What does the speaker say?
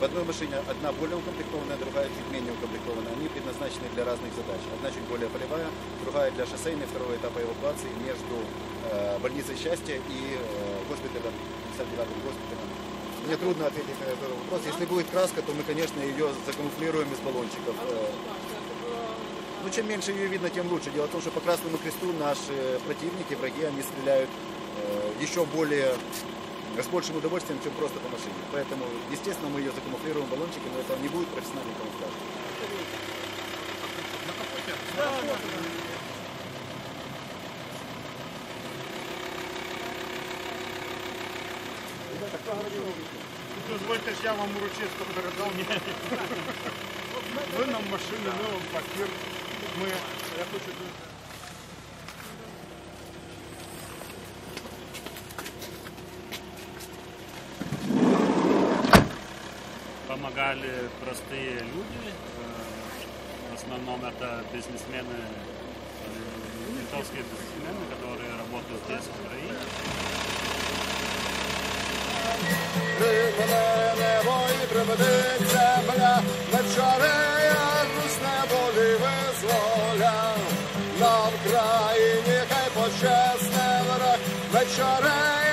в одной машине одна более укомплектованная, другая чуть менее укомплектованная. Они предназначены для разных задач. Одна чуть более полевая, другая для шоссейной, второго этапа эвакуации между э, больницей счастья и э, госпиталем, 59-м госпиталем. Мне трудно ответить на этот вопрос. Если будет краска, то мы, конечно, ее закамуфлируем из баллончиков. Э, Ну, чем меньше ее видно, тем лучше. Дело в том, что по Красному Кресту наши противники, враги, они стреляют э, еще более с большим удовольствием, чем просто по машине. Поэтому, естественно, мы ее закамуфлируем баллончиком, но это не будет профессиональный камуфляж. Дозвольте ж я вам урочисто передав. Ні. Ви нам машини, ми вам папір. Ми, я хочу помогали простые люди. Э, В основном это бизнесмены, э, литовские бизнесмены, которые работают здесь, в Украине. Приймене небо і приведи земля, вечори яку з неволі визволяв. На Вкраїні хай почесне враг, вечорея